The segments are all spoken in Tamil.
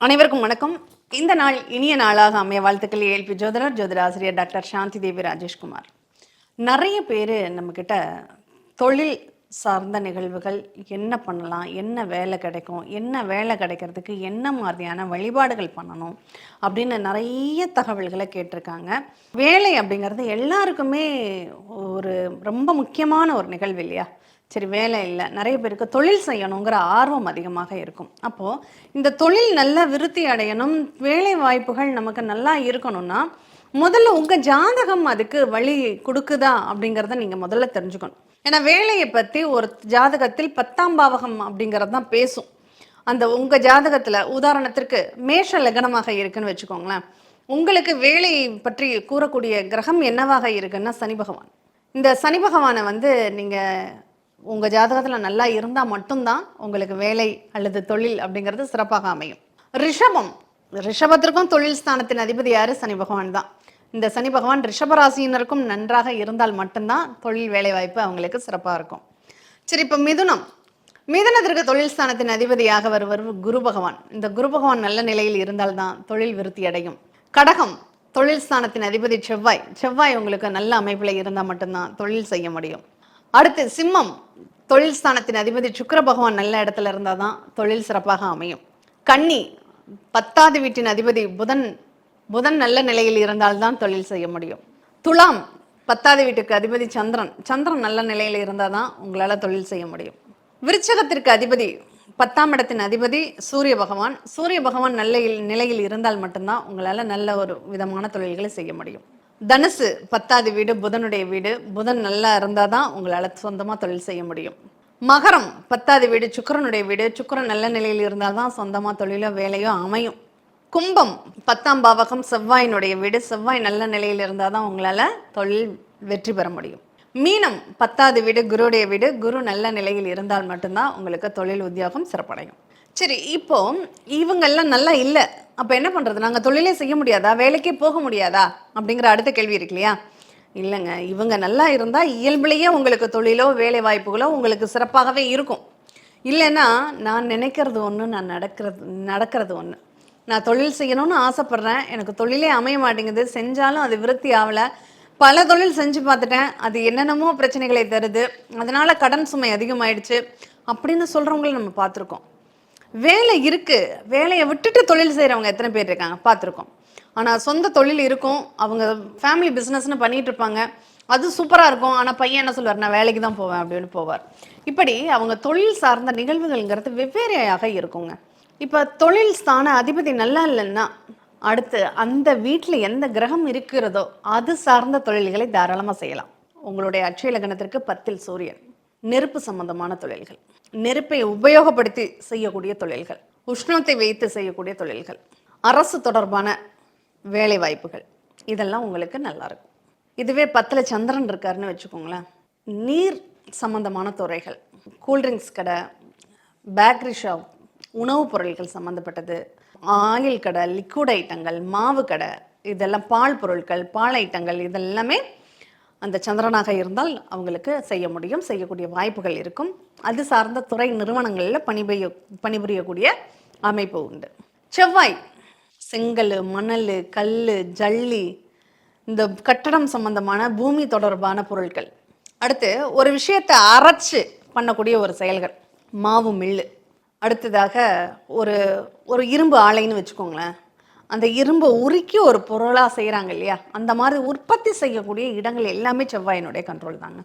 அனைவருக்கும் வணக்கம். இந்த நாள் இனிய நாளாக அமைய வாழ்த்துக்கள். ஏல்பி ஜோதிடர் ஜோதிடாசிரியர் டாக்டர் சாந்தி தேவி ராஜேஷ்குமார். நிறைய பேர் நம்மக்கிட்ட தொழில் சார்ந்த நிகழ்வுகள் என்ன பண்ணலாம் என்ன வேலை கிடைக்கும் என்ன வேலை கிடைக்கிறதுக்கு என்ன மாதிரியான வழிபாடுகள் பண்ணணும் அப்படின்னு நிறைய தகவல்களை கேட்டிருக்காங்க. வேலை அப்படிங்கிறது எல்லாருக்குமே ஒரு ரொம்ப முக்கியமான ஒரு நிகழ்வு இல்லையா? சரி வேலை இல்லை. நிறைய பேருக்கு தொழில் செய்யணுங்கிற ஆர்வம் அதிகமாக இருக்கும். அப்போது இந்த தொழில் நல்லா விருத்தி அடையணும் வேலை வாய்ப்புகள் நமக்கு நல்லா இருக்கணும்னா முதல்ல உங்கள் ஜாதகம் அதுக்கு வழி கொடுக்குதா அப்படிங்கிறத நீங்கள் முதல்ல தெரிஞ்சுக்கணும். ஏன்னா வேலையை பற்றி ஒரு ஜாதகத்தில் பத்தாம் பாவகம் அப்படிங்கிறது தான் பேசும். அந்த உங்கள் ஜாதகத்தில் உதாரணத்திற்கு மேஷ லக்னமாக இருக்குன்னு வச்சுக்கோங்களேன். உங்களுக்கு வேலை பற்றி கூறக்கூடிய கிரகம் என்னவாக இருக்குன்னா சனி பகவான். இந்த சனி பகவானை வந்து நீங்கள் உங்கள் ஜாதகத்தில் நல்லா இருந்தால் மட்டும்தான் உங்களுக்கு வேலை அல்லது தொழில் அப்படிங்கிறது சிறப்பாக அமையும். ரிஷபம். ரிஷபத்திற்கும் தொழில் ஸ்தானத்தின் அதிபதி யார்? சனி பகவான் தான். இந்த சனி பகவான் ரிஷபராசியினருக்கும் நன்றாக இருந்தால் மட்டும்தான் தொழில் வேலை வாய்ப்பு அவங்களுக்கு சிறப்பாக இருக்கும். சரி இப்போ மிதுனம். மிதுனத்திற்கு தொழில் ஸ்தானத்தின் அதிபதியாக வருவர் குரு பகவான். இந்த குரு பகவான் நல்ல நிலையில் இருந்தால்தான் தொழில் விருத்தி அடையும். கடகம். தொழில் ஸ்தானத்தின் அதிபதி செவ்வாய். செவ்வாய் உங்களுக்கு நல்ல அமைப்பில் இருந்தால் மட்டும்தான் தொழில் செய்ய முடியும். அடுத்து சிம்மம். தொழில் ஸ்தானத்தின் அதிபதி சுக்கர பகவான் நல்ல இடத்துல இருந்தால் தான் தொழில் சிறப்பாக அமையும். கன்னி பத்தாவது வீட்டின் அதிபதி புதன் புதன் நல்ல நிலையில் இருந்தால்தான் தொழில் செய்ய முடியும். துலாம் பத்தாவது வீட்டுக்கு அதிபதி சந்திரன். சந்திரன் நல்ல நிலையில் இருந்தால் தான் உங்களால் தொழில் செய்ய முடியும். விருச்சகத்திற்கு அதிபதி பத்தாம் இடத்தின் அதிபதி சூரிய பகவான். சூரிய பகவான் நல்ல நிலையில் இருந்தால் மட்டும்தான் உங்களால் நல்ல ஒரு விதமான தொழில்களை செய்ய முடியும். தனுசு பத்தாவது வீடு புதனுடைய வீடு. புதன் நல்லா இருந்தால் தான் உங்களால் சொந்தமாக தொழில் செய்ய முடியும். மகரம் பத்தாவது வீடு சுக்கிரனுடைய வீடு. சுக்கரன் நல்ல நிலையில் இருந்தால் தான் சொந்தமாக தொழிலோ வேலையோ அமையும். கும்பம் பத்தாம் பாவகம் செவ்வாயினுடைய வீடு. செவ்வாய் நல்ல நிலையில் இருந்தால் தான் உங்களால் தொழில் வெற்றி பெற முடியும். மீனம் பத்தாவது வீடு குருடைய வீடு. குரு நல்ல நிலையில் இருந்தால் மட்டும்தான் உங்களுக்கு தொழில் உத்தியோகம் சிறப்படையும். சரி இப்போ இவங்கெல்லாம் நல்லா இல்லை. அப்போ என்ன பண்ணுறது நாங்கள் தொழிலே செய்ய முடியாதா? வேலைக்கே போக முடியாதா? அப்படிங்கிற அடுத்த கேள்வி இருக்கு இல்லையா? இல்லைங்க. இவங்க நல்லா இருந்தால் இயல்புலேயே உங்களுக்கு தொழிலோ வேலை வாய்ப்புகளோ உங்களுக்கு சிறப்பாகவே இருக்கும். இல்லைன்னா நான் நினைக்கிறது ஒன்று நான் நடக்கிறது நடக்கிறது ஒன்று நான் தொழில் செய்யணும்னு ஆசைப்பட்றேன். எனக்கு தொழிலே அமைய மாட்டேங்குது. செஞ்சாலும் அது விருத்தி ஆகலை. பல தொழில் செஞ்சு பார்த்துட்டேன். அது என்னென்னமோ பிரச்சனைகளை தருது. அதனால கடன் சுமை அதிகமாயிடுச்சு. அப்படின்னு சொல்கிறவங்களை நம்ம பார்த்துருக்கோம். வேலை இருக்குது வேலையை விட்டுட்டு தொழில் செய்கிறவங்க எத்தனை பேர் இருக்காங்க? பார்த்துருக்கோம். ஆனால் சொந்த தொழில் இருக்கும். அவங்க ஃபேமிலி பிஸ்னஸ்னு பண்ணிட்டு இருப்பாங்க. அது சூப்பராக இருக்கும். ஆனால் பையன் என்ன சொல்லுவார்? நான் வேலைக்கு தான் போவேன். அப்படின்னு போவார். இப்படி அவங்க தொழில் சார்ந்த நிகழ்வுகள்ங்கிறது வெவ்வேறையாக இருக்குங்க. இப்போ தொழில் ஸ்தான அதிபதி நல்லா இல்லைன்னா அடுத்து அந்த வீட்டில் எந்த கிரகம் இருக்கிறதோ அது சார்ந்த தொழில்களை தாராளமாக செய்யலாம். உங்களுடைய அட்சய லக்னத்திற்கு பத்தில் சூரியன். நெருப்பு சம்பந்தமான தொழில்கள். நெருப்பை உபயோகப்படுத்தி செய்யக்கூடிய தொழில்கள் உஷ்ணத்தை வைத்து செய்யக்கூடிய தொழில்கள் அரசு தொடர்பான வேலை வாய்ப்புகள் இதெல்லாம் உங்களுக்கு நல்லா இருக்கும். இதுவே பத்தில் சந்திரன் இருக்காருன்னு வச்சுக்கோங்களேன். நீர் சம்பந்தமான துறைகள் கூல்ட்ரிங்க்ஸ் கடை பேக்கரி ஷாப் உணவுப் பொருட்கள் சம்மந்தப்பட்டது ஆயில் கடை லிக்விட் ஐட்டங்கள் மாவு கடை இதெல்லாம் பால் பொருட்கள் பால் ஐட்டங்கள் இதெல்லாமே அந்த சந்திரனாக இருந்தால் அவங்களுக்கு செய்ய முடியும் செய்யக்கூடிய வாய்ப்புகள் இருக்கும். அது சார்ந்த துறை நிறுவனங்களில் பணிபுரிய பணிபுரியக்கூடிய அமைப்பு உண்டு. செவ்வாய் செங்கல் மணல் கல் ஜல்லி இந்த கட்டடம் சம்பந்தமான பூமி தொடர்பான பொருட்கள். அடுத்து ஒரு விஷயத்தை அரைச்சு பண்ணக்கூடிய ஒரு செயல்கள். மாவு மில்லு. அடுத்ததாக ஒரு ஒரு இரும்பு ஆலைன்னு வச்சுக்கோங்களேன். அந்த இரும்பை உருக்கி ஒரு பொருளாக செய்கிறாங்க இல்லையா? அந்த மாதிரி உற்பத்தி செய்யக்கூடிய இடங்கள் எல்லாமே செவ்வாயினுடைய கண்ட்ரோல் தாங்க.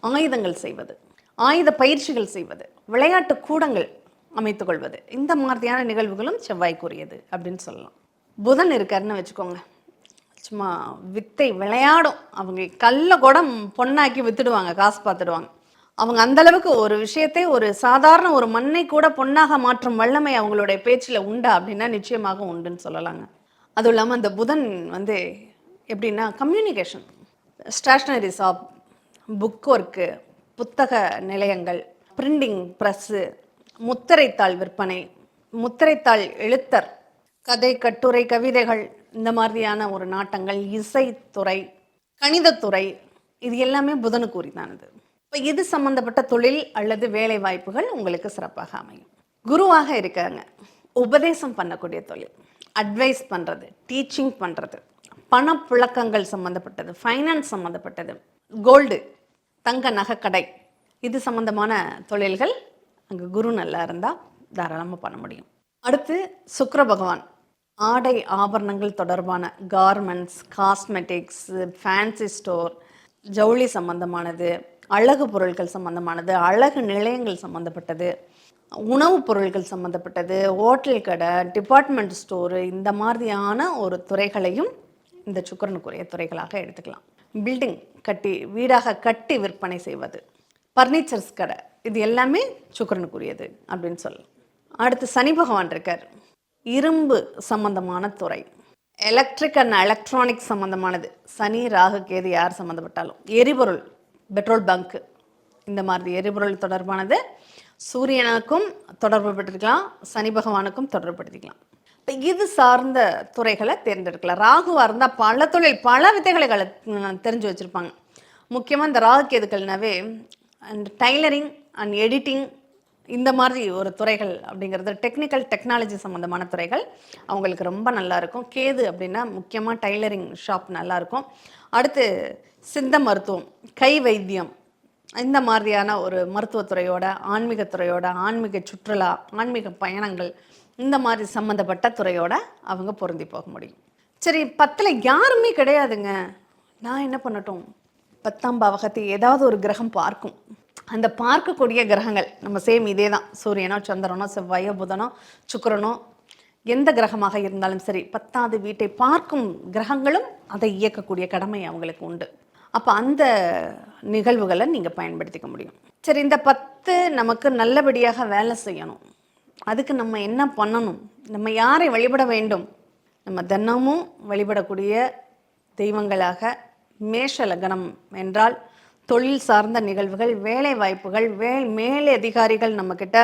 ஆயுதங்கள் செய்வது ஆயுத பயிற்சிகள் செய்வது விளையாட்டு கூடங்கள் அமைத்துக்கொள்வது இந்த மாதிரியான நிகழ்வுகளும் செவ்வாய்க்குரியது அப்படின்னு சொல்லலாம். புதன் இருக்காருன்னு வச்சுக்கோங்க. சும்மா வித்தை விளையாடும். அவங்க கல்லை கூட பொண்ணாக்கி வித்துடுவாங்க காசு பார்த்துடுவாங்க. அவங்க அந்த அளவுக்கு ஒரு விஷயத்தை ஒரு சாதாரண ஒரு மண்ணை கூட பொன்னாக மாற்றும் வல்லமை அவங்களுடைய பேச்சில் உண்டா அப்படின்னா நிச்சயமாக உண்டுன்னு சொல்லலாங்க. அதுவும் இல்லாமல் அந்த புதன் வந்து எப்படின்னா communication stationery shop book work புத்தக நிலையங்கள் பிரிண்டிங் ப்ரெஸ்ஸு முத்திரைத்தாள் விற்பனை முத்திரைத்தாள் எழுத்தர் கதை கட்டுரை கவிதைகள் இந்த மாதிரியான ஒரு நாட்டங்கள் இசைத்துறை கணிதத்துறை இது எல்லாமே புதனுக்குரிதானது இப்போ இது சம்மந்தப்பட்ட தொழில் அல்லது வேலை வாய்ப்புகள் உங்களுக்கு சிறப்பாக அமையும். குருவாக இருக்காங்க உபதேசம் பண்ணக்கூடிய தொழில் அட்வைஸ் பண்ணுறது டீச்சிங் பண்ணுறது பணப்புழக்கங்கள் சம்மந்தப்பட்டது ஃபைனான்ஸ் சம்மந்தப்பட்டது கோல்டு தங்க நகைக்கடை இது சம்மந்தமான தொழில்கள் அங்கே குரு நல்லா இருந்தால் தாராளமாக பண்ண முடியும். அடுத்து சுக்கர பகவான். ஆடை ஆபரணங்கள் தொடர்பான கார்மெண்ட்ஸ் காஸ்மெட்டிக்ஸ் ஃபேன்சி ஸ்டோர் ஜவுளி சம்பந்தமானது அழகு பொருட்கள் சம்பந்தமானது அழகு நிலையங்கள் சம்பந்தப்பட்டது உணவுப் பொருட்கள் சம்மந்தப்பட்டது ஹோட்டல் கடை டிபார்ட்மெண்ட் ஸ்டோரு இந்த மாதிரியான ஒரு துறைகளையும் இந்த சுக்கரனுக்குரிய துறைகளாக எடுத்துக்கலாம். பில்டிங் கட்டி வீடாக கட்டி விற்பனை செய்வது. பர்னிச்சர்ஸ் கடை இது எல்லாமே சுக்கரனுக்குரியது அப்படின்னு சொல்லலாம் அடுத்து சனி பகவான் இருக்கார். இரும்பு சம்பந்தமான துறை. எலக்ட்ரிக் அண்ட் எலக்ட்ரானிக் சம்பந்தமானது. சனி ராகு கேது யார் சம்மந்தப்பட்டாலும் எரிபொருள் பெட்ரோல் பங்க். இந்த மாதிரி எரிபொருள் தொடர்பானது சூரியனுக்கும் தொடர்புபடுத்திக்கலாம் சனி பகவானுக்கும் தொடர்புபடுத்திக்கலாம் இப்போ இது சார்ந்த துறைகளை தேர்ந்தெடுக்கலாம். ராகுவாக இருந்தால் பல தொழில் பல வித்தைகளை தெரிஞ்சு வச்சுருப்பாங்க. முக்கியமாக இந்த ராகு கேதுக்கள்னாவே அண்ட் டைலரிங் அண்ட் எடிட்டிங் இந்த மாதிரி ஒரு துறைகள் அப்படிங்கிறது டெக்னிக்கல் டெக்னாலஜி சம்மந்தமான துறைகள் அவங்களுக்கு ரொம்ப நல்லா இருக்கும் கேது அப்படின்னா முக்கியமாக டைலரிங் ஷாப் நல்லாயிருக்கும். அடுத்து சித்த மருத்துவம் கை வைத்தியம் இந்த மாதிரியான ஒரு மருத்துவத்துறையோட ஆன்மீகத்துறையோட ஆன்மீக சுற்றுலா ஆன்மீக பயணங்கள் இந்த மாதிரி சம்மந்தப்பட்ட துறையோட அவங்க பொருந்தி போக முடியும். சரி பத்தில் யாருமே கிடையாதுங்க. நான் என்ன பண்ணட்டும்? பத்தாம் பாவகத்தை ஏதாவது ஒரு கிரகம் பார்க்கும். அந்த பார்க்கக்கூடிய கிரகங்கள் நம்ம சேம் இதே தான் சூரியனோ சந்திரனோ செவ்வாயோ புதனோ சுக்கரனோ எந்த கிரகமாக இருந்தாலும் சரி பத்தாவது வீட்டை பார்க்கும் கிரகங்களும் அதை இயக்கக்கூடிய கடமை அவங்களுக்கு உண்டு. அப்போ அந்த நிகழ்வுகளை நீங்கள் பயன்படுத்திக்க முடியும். சரி இந்த பத்து நமக்கு நல்லபடியாக வேலை செய்யணும். அதுக்கு நம்ம என்ன பண்ணணும்? நம்ம யாரை வழிபட வேண்டும்? நம்ம தினமும் வழிபடக்கூடிய தெய்வங்களாக மேஷ லக்னம் என்றால் தொழில் சார்ந்த நிகழ்வுகள் வேலை வாய்ப்புகள் வே மேலே அதிகாரிகள் நம்மக்கிட்ட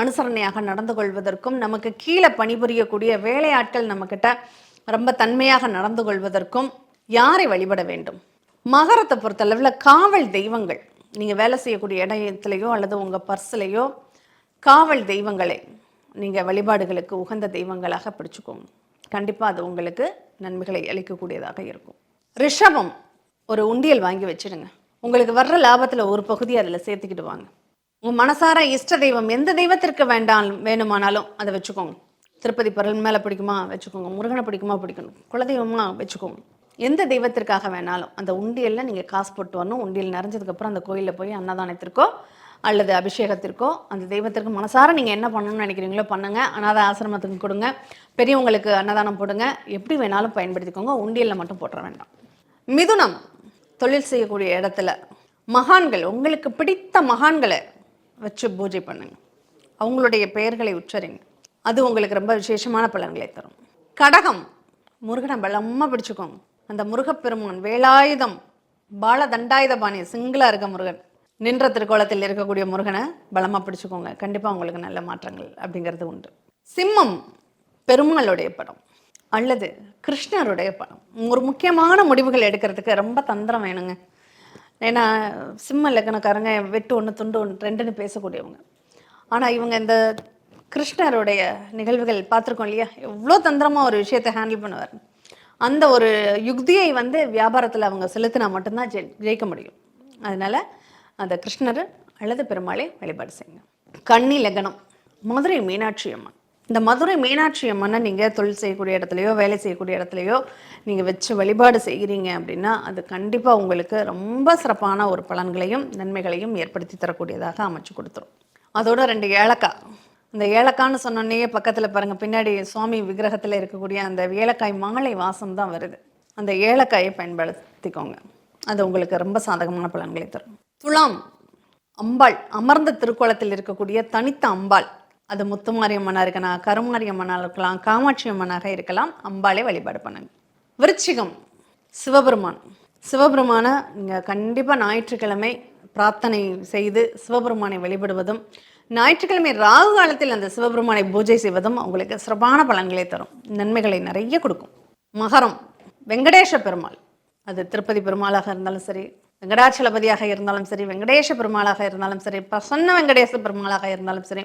அனுசரணையாக நடந்து கொள்வதற்கும் நமக்கு கீழே பணிபுரியக்கூடிய வேலையாட்கள் நம்மக்கிட்ட ரொம்ப தன்மையாக நடந்து கொள்வதற்கும் யாரை வழிபட வேண்டும்? மகரத்தை பொறுத்தளவில் காவல் தெய்வங்கள். நீங்கள் வேலை செய்யக்கூடிய இடத்துலையோ அல்லது உங்கள் பர்ஸ்லையோ காவல் தெய்வங்களை நீங்கள் வழிபாடுகளுக்கு உகந்த தெய்வங்களாக பிடிச்சுக்கோங்க. கண்டிப்பாக அது உங்களுக்கு நன்மைகளை அளிக்கக்கூடியதாக இருக்கும். ரிஷபம் ஒரு உண்டியல் வாங்கி வச்சிடுங்க உங்களுக்கு வர்ற லாபத்தில் ஒரு பகுதி அதில் சேர்த்துக்கிட்டு வாங்க உங்கள் மனசார இஷ்ட தெய்வம் எந்த தெய்வத்திற்கு வேண்டாம் வேணுமானாலும் அதை வச்சுக்கோங்க. திருப்பதி பரல் மேலே பிடிக்குமா வச்சுக்கோங்க. முருகனை பிடிக்குமா பிடிக்கணும். குலதெய்வமா வச்சுக்கோங்க. எந்த தெய்வத்திற்காக வேணாலும் அந்த உண்டியலில் நீங்கள் காசு போட்டு வரணும். உண்டியல் நிறைஞ்சதுக்கப்புறம் அந்த கோயிலில் போய் அன்னதானத்திற்கோ அல்லது அபிஷேகத்திற்கோ அந்த தெய்வத்திற்கு மனசார நீங்கள் என்ன பண்ணணும்னு நினைக்கிறீங்களோ பண்ணுங்கள் அனாத ஆசிரமத்துக்கு கொடுங்க. பெரியவங்களுக்கு அன்னதானம் போடுங்க. எப்படி வேணாலும் பயன்படுத்திக்கோங்க. உண்டியலில் மட்டும் போட்டுற வேண்டாம். மிதுனம். தொழில் செய்யக்கூடிய இடத்துல மகான்கள் உங்களுக்கு பிடித்த மகான்களை வச்சு பூஜை பண்ணுங்க. அவங்களுடைய பெயர்களை உச்சரிங்க. அது உங்களுக்கு ரொம்ப விசேஷமான பலன்களை தரும். கடகம் முருகனை பலமாக பிடிச்சுக்கோங்க. அந்த முருகப்பெருமான் வேலாயுதம் பால தண்டாயுதபாணி சிங்கிளாக இருக்க முருகன். நின்ற திருக்கோலத்தில் இருக்கக்கூடிய முருகனை பலமாக பிடிச்சுக்கோங்க. கண்டிப்பாக உங்களுக்கு நல்ல மாற்றங்கள் அப்படிங்கிறது உண்டு. சிம்மம் பெருமாளுடைய படம். அல்லது கிருஷ்ணருடைய படம். ஒரு முக்கியமான முடிவுகள் எடுக்கிறதுக்கு ரொம்ப தந்திரம் வேணுங்க. ஏன்னா சிம்ம லக்கணக்காரங்க வெட்டு ஒன்று துண்டு ஒன்று ரெண்டுன்னு பேசக்கூடியவங்க. ஆனால் இவங்க இந்த கிருஷ்ணருடைய நிகழ்வுகள் பார்த்துருக்கோம் இல்லையா? எவ்வளோ தந்திரமாக ஒரு விஷயத்தை ஹேண்டில் பண்ணுவார். அந்த ஒரு யுக்தியை வந்து வியாபாரத்தில் அவங்க செலுத்தினா மட்டும்தான் ஜெய் ஜெயிக்க முடியும். அதனால அந்த கிருஷ்ணர் அல்லது பெருமாளை வழிபாடு செய்யுங்க. கன்னி லக்னம் மதுரை மீனாட்சி அம்மன். இந்த மதுரை மீனாட்சி அம்மனை நீங்கள் தொழில் செய்யக்கூடிய இடத்துலையோ வேலை செய்யக்கூடிய இடத்துலையோ நீங்கள் வச்சு வழிபாடு செய்கிறீங்க அப்படின்னா அது கண்டிப்பாக உங்களுக்கு ரொம்ப சிறப்பான ஒரு பலன்களையும் நன்மைகளையும் ஏற்படுத்தி தரக்கூடியதாக அமைச்சு கொடுத்துரும். அதோட ரெண்டு ஏலக்காய். இந்த ஏலக்கான்னு சொன்னோன்னே பக்கத்தில் பாருங்கள் பின்னாடி சுவாமி விக்கிரகத்தில் இருக்கக்கூடிய அந்த ஏலக்காய் மாலை வாசம் தான் வருது. அந்த ஏலக்காயை பயன்படுத்திக்கோங்க. அது உங்களுக்கு ரொம்ப சாதகமான பலன்களை தரும். துலாம் அம்பாள். அமர்ந்த திருக்கோலத்தில் இருக்கக்கூடிய தனித்த அம்பாள். அது முத்துமாரியம்மனாக இருக்கலாம் கருமாரியம்மனாக இருக்கலாம் காமாட்சி அம்மனாக இருக்கலாம். அம்பாலே வழிபாடு பண்ணுங்க. விருச்சிகம் சிவபெருமான். சிவபெருமானை நீங்கள் கண்டிப்பாக ஞாயிற்றுக்கிழமை பிரார்த்தனை செய்து சிவபெருமானை வழிபடுவதும் ஞாயிற்றுக்கிழமை ராகு காலத்தில் அந்த சிவபெருமானை பூஜை செய்வதும் உங்களுக்கு சிறப்பான பலன்களை தரும். நன்மைகளை நிறைய கொடுக்கும். மகரம் வெங்கடேஷ பெருமாள். அது திருப்பதி பெருமாளாக இருந்தாலும் சரி வெங்கடாச்சலபதியாக இருந்தாலும் சரி வெங்கடேஷ பெருமாளாக இருந்தாலும் சரி பிரசன்ன வெங்கடேச பெருமாளாக இருந்தாலும் சரி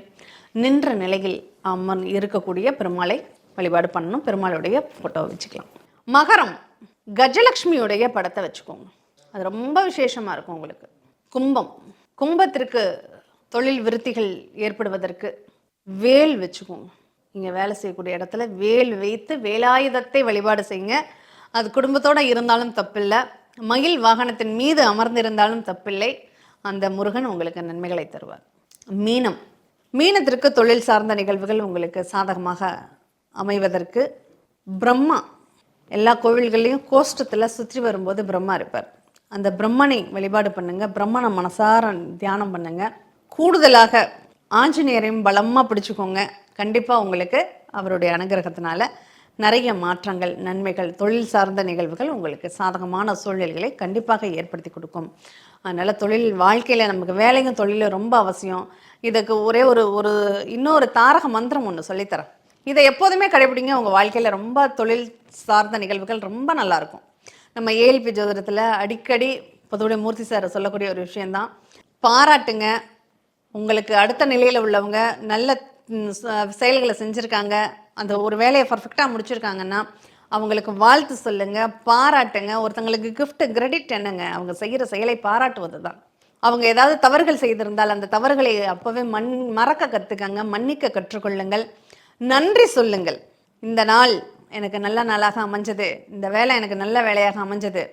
நின்ற நிலையில் அம்மன் இருக்கக்கூடிய பெருமாளை வழிபாடு பண்ணணும். பெருமாளுடைய ஃபோட்டோவை வச்சுக்கலாம். மகரம் கஜலக்ஷ்மியுடைய படத்தை வச்சுக்கோங்க. அது ரொம்ப விசேஷமாக இருக்கும் உங்களுக்கு. கும்பம் கும்பத்திற்கு தொழில் விருத்திகள் ஏற்படுவதற்கு வேல் வச்சுக்கோங்க. நீங்கள் வேலை செய்யக்கூடிய இடத்துல வேல் வைத்து வேலாயுதத்தை வழிபாடு செய்யுங்க. அது குடும்பத்தோடு இருந்தாலும் தப்பில்லை. மயில் வாகனத்தின் மீது அமர்ந்திருந்தாலும் தப்பில்லை. அந்த முருகன் உங்களுக்கு நன்மைகளை தருவார். மீனம். மீனத்திற்கு தொழில் சார்ந்த நிகழ்வுகள் உங்களுக்கு சாதகமாக அமைவதற்கு பிரம்மா. எல்லா கோவில்கள்லையும் கோஷ்டத்தில் சுற்றி வரும்போது பிரம்மா இருப்பார். அந்த பிரம்மனை வழிபாடு பண்ணுங்க. பிரம்மனை மனசார தியானம் பண்ணுங்க. கூடுதலாக ஆஞ்சநேயரையும் பலமாக பிடிச்சுக்கோங்க. கண்டிப்பாக உங்களுக்கு அவருடைய அனுகிரகத்தினால நிறைய மாற்றங்கள் நன்மைகள் தொழில் சார்ந்த நிகழ்வுகள் உங்களுக்கு சாதகமான சூழ்நிலைகளை கண்டிப்பாக ஏற்படுத்தி கொடுக்கும். அதனால் தொழில் வாழ்க்கையில் நமக்கு வேலையும் தொழிலும் ரொம்ப அவசியம். இதுக்கு ஒரே ஒரு ஒரு இன்னொரு தாரக மந்திரம் ஒன்று சொல்லித்தரேன். இதை எப்போதுமே கடைபிடிங்க. உங்கள் வாழ்க்கையில் ரொம்ப தொழில் சார்ந்த நிகழ்வுகள் ரொம்ப நல்லா இருக்கும் நம்ம ஏஎல்பி ஜோதிடத்தில் அடிக்கடி பொதுவுடைய மூர்த்தி சார் சொல்லக்கூடிய ஒரு விஷயந்தான் பாராட்டுங்க. உங்களுக்கு அடுத்த நிலையில் உள்ளவங்க நல்ல செயல்களை செஞ்சுருக்காங்க. அந்த ஒரு வேலையை பர்ஃபெக்டாக முடிச்சிருக்காங்கன்னா அவங்களுக்கு வாழ்த்து சொல்லுங்க பாராட்டுங்க. ஒருத்தங்களுக்கு கிஃப்ட் கிரெடிட் என்னங்க? அவங்க செய்கிற செயலை பாராட்டுவது தான் அவங்க ஏதாவது தவறுகள் செய்திருந்தால் அந்த தவறுகளை அப்போவே மண் மறக்க கற்றுக்கங்க மன்னிக்க கற்றுக்கொள்ளுங்கள். நன்றி சொல்லுங்கள். இந்த நாள் எனக்கு நல்ல நாளாக அமைஞ்சது. இந்த வேலை எனக்கு நல்ல வேலையாக அமைஞ்சது.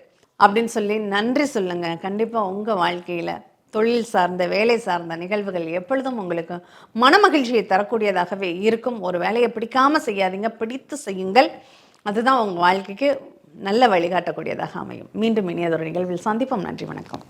அப்படின்னு சொல்லி நன்றி சொல்லுங்கள் கண்டிப்பாக உங்கள் வாழ்க்கையில் தொழில் சார்ந்த வேலை சார்ந்த நிகழ்வுகள் எப்பொழுதும் உங்களுக்கு மனமகிழ்ச்சியை தரக்கூடியதாகவே இருக்கும். ஒரு வேலையை பிடிக்காம செய்யாதீங்க. பிடித்து செய்யுங்கள். அதுதான் உங்கள் வாழ்க்கைக்கு நல்ல வழிகாட்டக்கூடியதாக அமையும். மீண்டும் இனியதொரு நிகழ்வில் சந்திப்போம். நன்றி வணக்கம்.